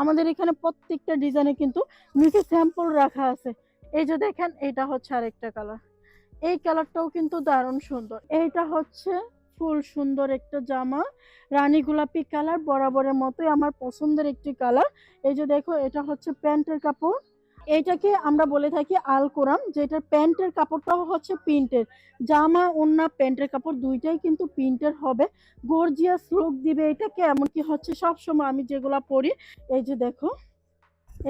আমাদের এখানে প্রত্যেকটা ডিজাইনে কিন্তু নিচে স্যাম্পল রাখা আছে। এই যে দেখেন, এটা হচ্ছে আরেকটা কালার এই কালারটাও কিন্তু দারুণ সুন্দর। এইটা হচ্ছে ফুল সুন্দর একটা জামা, রানী গোলাপি কালার বরাবরের মতোই আমার পছন্দের একটি কালার এই যে দেখো, এটা হচ্ছে প্যান্টের কাপড়। এইটাকে আমরা বলে থাকি আল কোরাম যেটার প্যান্টের কাপড়টাও হচ্ছে প্রিন্টের। জামা, ওন্না, প্যান্টের কাপড় দুইটাই কিন্তু প্রিন্টের হবে। গর্জিয়াস লুক দিবে এটাকে, এমনকি হচ্ছে সব সময় আমি যেগুলা পরি, এই যে দেখো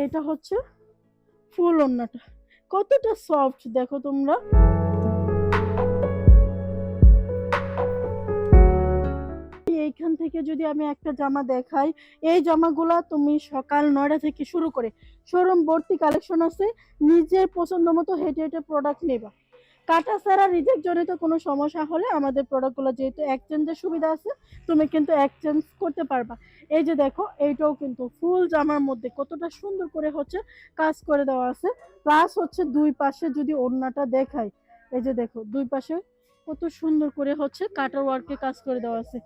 এটা হচ্ছে ফুল ওন্নাটা। কতটা সফট দেখো তোমরা। এইখান থেকে যদি আমি একটা জামা দেখাই, এই জামাগুলা তুমি সকাল নয়টা থেকে শুরু করে শোরুম ভর্তি কালেকশন আছে, নিজের পছন্দ মতো হেঁটে হেঁটে প্রোডাক্ট নেবা। কাটা ছাড়া রিজেক্ট জনিত কোনো সমস্যা হলে আমাদের প্রোডাক্টগুলো যেহেতু এক্সচেঞ্জের সুবিধা আছে, তুমি কিন্তু এক্সচেঞ্জ করতে পারবা। এই যে দেখো, এইটাও কিন্তু ফুল জামার মধ্যে কতটা সুন্দর করে হচ্ছে কাজ করে দেওয়া আছে। প্লাস হচ্ছে দুই পাশে যদি ওড়নাটা দেখাই, এই যে দেখো, দুই পাশে কত সুন্দর করে হচ্ছে কাটার ওয়ার্কে কাজ করে দেওয়া আছে।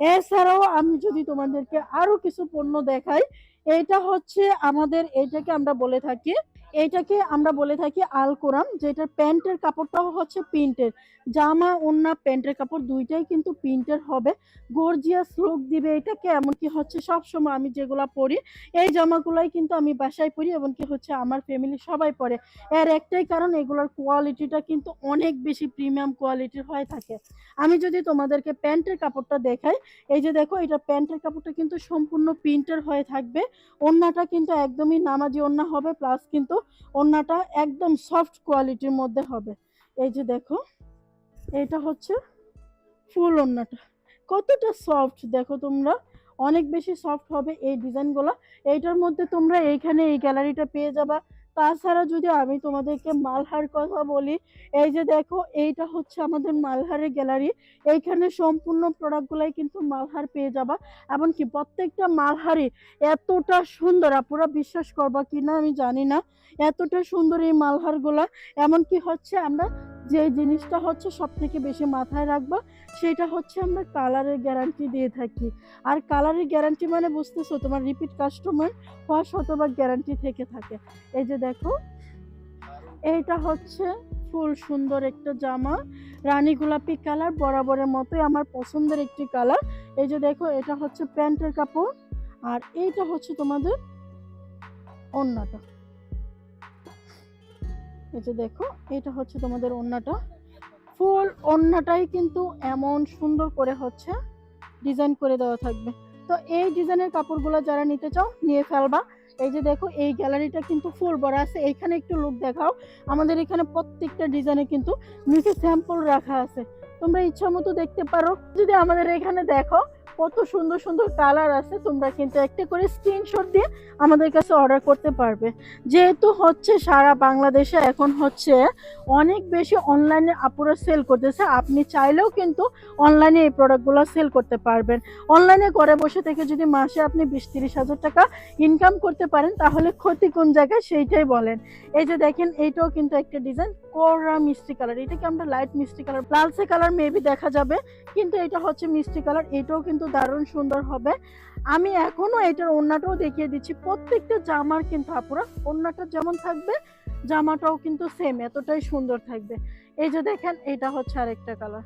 এছাড়াও আমি যদি তোমাদেরকে আরও কিছু পণ্য দেখাই, এটা হচ্ছে আমাদের, এটাকে আমরা বলে থাকি এইটাকে আমরা বলে থাকি আল কোরাম যেটার প্যান্টের কাপড়টাও হচ্ছে প্রিন্টের। জামা ওন্না প্যান্টের কাপড় দুইটাই কিন্তু প্রিন্টের হবে। গর্জিয়াস লুক দিবে এটাকে, এমনকি হচ্ছে সব সময় আমি যেগুলা পরি, এই জামাগুলাই কিন্তু আমি বাসায় পরি, এমনকি হচ্ছে আমার ফ্যামিলি সবাই পরে। এর একটাই কারণ, এগুলোর কোয়ালিটিটা কিন্তু অনেক বেশি প্রিমিয়াম কোয়ালিটির হয়ে থাকে। আমি যদি তোমাদেরকে প্যান্টের কাপড়টা দেখাই, এই যে দেখো, এটা প্যান্টের কাপড়টা কিন্তু সম্পূর্ণ প্রিন্টের হয়ে থাকবে। ওন্নাটা কিন্তু একদমই নামাজি ওন্না হবে, প্লাস কিন্তু ওন্নাটা একদম সফট কোয়ালিটির মধ্যে হবে। এই যে দেখো, এটা হচ্ছে ফুল ওনাটা কতটা সফট দেখো তোমরা, অনেক বেশি সফট হবে এই ডিজাইনগুলো এইটার মধ্যে তোমরা এইখানে এই গ্যালারিটা পেয়ে যাবা। তাছাড়া যদি আমি তোমাদেরকে মালহার কথা বলি, এই যে দেখো, এইটা হচ্ছে আমাদের মালহারের গ্যালারি। এইখানে সম্পূর্ণ প্রোডাক্টগুলাই কিন্তু মালহার পেয়ে যাবা। এমনকি প্রত্যেকটা মালহারি এতটা সুন্দর আপনারা বিশ্বাস করবা কিনা আমি জানি না, এতটা সুন্দর এই মালহারগুলা। এমনকি হচ্ছে আমরা যে জিনিসটা হচ্ছে সব থেকে বেশি মাথায় রাখবা, সেটা হচ্ছে আমরা কালারের গ্যারান্টি দিয়ে থাকি। আর কালারের গ্যারান্টি মানে বুঝতেছো, তোমার রিপিট কাস্টমার হওয়া শতভাগ গ্যারান্টি থেকে থাকে। এই যে দেখো, এইটা হচ্ছে ফুল সুন্দর একটা জামা, রানী গোলাপি কালার বরাবরের মতোই আমার পছন্দের একটি কালার এই যে দেখো, এটা হচ্ছে প্যান্টের কাপড়, আর এইটা হচ্ছে তোমাদের ওড়নাটা। এই যে দেখো, এটা হচ্ছে তোমাদের ওড়নাটা। ফুল ওড়নাটাই কিন্তু এমন সুন্দর করে হচ্ছে ডিজাইন করে দেওয়া থাকবে। তো এই ডিজাইনের কাপড়গুলো যারা নিতে চাও, নিয়ে ফেলবা। এই যে দেখো, এই গ্যালারিটা কিন্তু ফুল ভরা আছে। এইখানে একটু লুক দেখাও। আমাদের এখানে প্রত্যেকটা ডিজাইনে কিন্তু নিচে স্যাম্পল রাখা আছে। তোমরা ইচ্ছা মতো দেখতে পারো। যদি আমাদের এখানে দেখো কত সুন্দর সুন্দর কালার আছে, তোমরা কিন্তু একটা করে স্ক্রিনশট দিয়ে আমাদের কাছে অর্ডার করতে পারবে। যেহেতু হচ্ছে সারা বাংলাদেশে এখন হচ্ছে অনেক বেশি অনলাইনে আপুরা সেল করতেছে, আপনি চাইলেও কিন্তু অনলাইনে এই প্রোডাক্টগুলো সেল করতে পারবেন। অনলাইনে ঘরে বসে থেকে যদি মাসে আপনি বিশ তিরিশ হাজার টাকা ইনকাম করতে পারেন, তাহলে ক্ষতি কোন জায়গায়? সেইটাই বলেন। এই যে দেখেন, এইটাও কিন্তু একটা ডিজাইন কোরা মিষ্টি কালার এটাকে আমরা লাইট মিষ্টি কালার লালসে কালার মেবি দেখা যাবে, কিন্তু এটা হচ্ছে মিষ্টি কালার এটাও কিন্তু দারুণ সুন্দর হবে। আমি এখনও এটার ওড়নাটাও দেখিয়ে দিচ্ছি। প্রত্যেকটা জামার কিন্তু আপুরা ওড়নাটা যেমন থাকবে, জামাটাও কিন্তু সেম এতটাই সুন্দর থাকবে। এই যে দেখেন, এটা হচ্ছে আরেকটা কালার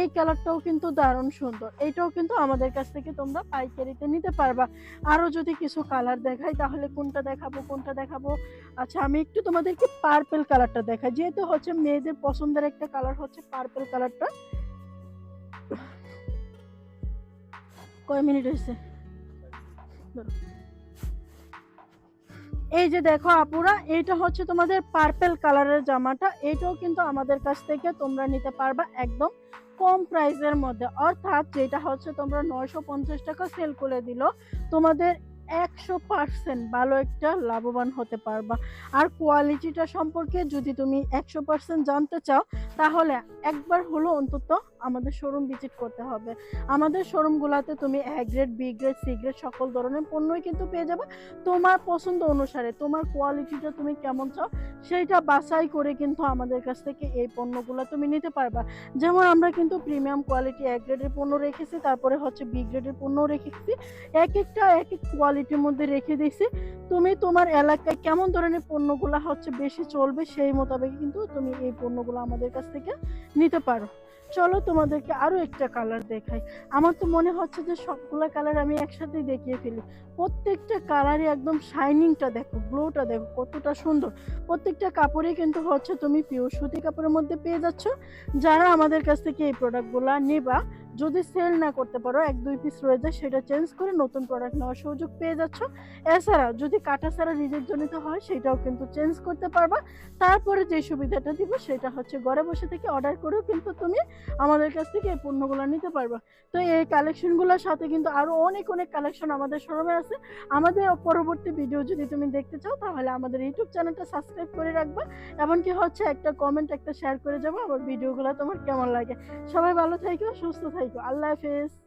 এই কালারটাও কিন্তু দারুণ সুন্দর। এইটাও কিন্তু আমাদের কাছ থেকে তোমরা পাইকারিতে নিতে পারবা। আরও যদি কিছু কালার দেখাই, তাহলে কোনটা দেখাবো কোনটা দেখাবো? আচ্ছা আমি একটু তোমাদেরকে পার্পেল কালারটা দেখাই। যেহেতু হচ্ছে মেয়েদের পছন্দের একটা কালার হচ্ছে পার্পেল কালারটা কয় মিনিট হয়েছে এই যে দেখো আপুরা, এইটা হচ্ছে তোমাদের পার্পেল কালারের জামাটা। এটাও কিন্তু আমাদের কাছ থেকে তোমরা নিতে পারবা একদম কম প্রাইসের মধ্যে। অর্থাৎ যেটা হচ্ছে তোমরা নয়শো পঞ্চাশ টাকা সেল করে দিল, তোমাদের একশো পার্সেন্ট ভালো একটা লাভবান হতে পারবা। আর কোয়ালিটিটা সম্পর্কে যদি তুমি একশো পার্সেন্ট জানতে চাও, তাহলে একবার হলো অন্তত আমাদের শোরুম ভিজিট করতে হবে। আমাদের শোরুমগুলোতে তুমি A grade B grade C grade সকল ধরনের পণ্যই কিন্তু পেয়ে যাবে। তোমার পছন্দ অনুসারে তোমার কোয়ালিটিটা তুমি কেমন চাও সেইটা বাছাই করে কিন্তু আমাদের কাছ থেকে এই পণ্যগুলো তুমি নিতে পারবা। যেমন আমরা কিন্তু প্রিমিয়াম কোয়ালিটি এক গ্রেডের পণ্য রেখেছি, তারপরে হচ্ছে বি গ্রেডের পণ্য রেখেছি। এক একটা, এক এক কোয়ালিটির মধ্যে রেখে দিয়েছি। তুমি তোমার এলাকায় কেমন ধরনের পণ্যগুলো হচ্ছে বেশি চলবে সেই মোতাবেক কিন্তু তুমি এই পণ্যগুলো আমাদের কাছ থেকে নিতে পারো। চলো তোমাদেরকে আরও একটা কালার দেখাই। আমার তো মনে হচ্ছে যে সবগুলো কালার আমি একসাথেই দেখিয়ে ফেলি। প্রত্যেকটা কালারই একদম শাইনিংটা দেখো গ্লোটা দেখো, কতটা সুন্দর। প্রত্যেকটা কাপড়েই কিন্তু হচ্ছে তুমি পিওর সুতি কাপড়ের মধ্যে পেয়ে যাচ্ছ। যারা আমাদের কাছ থেকে এই প্রোডাক্টগুলো নেবা যদি সেল না করতে পারো, এক, দুই পিস রয়ে যায়, সেটা চেঞ্জ করে নতুন প্রোডাক্ট নেওয়ার সুযোগ পেয়ে যাচ্ছ। এছাড়া যদি কাটা ছাড়া রিজেক্ট জনিত হয়, সেটাও কিন্তু চেঞ্জ করতে পারবা। তারপরে যে সুবিধাটা দিব, সেটা হচ্ছে ঘরে বসে থেকে অর্ডার করেও কিন্তু তুমি আমাদের কাছ থেকে এই পণ্যগুলো নিতে পারবা। তো এই কালেকশনগুলোর সাথে কিন্তু আরও অনেক অনেক কালেকশন আমাদের শোরুমে আছে। আমাদের পরবর্তী ভিডিও যদি তুমি দেখতে চাও, তাহলে আমাদের ইউটিউব চ্যানেলটা সাবস্ক্রাইব করে রাখবা। এমনকি হচ্ছে একটা কমেন্ট একটা শেয়ার করে যাব, আমার ভিডিওগুলো তোমার কেমন লাগে। সবাই ভালো থাকো সুস্থ থাকো আল্লাহ হাফেজ।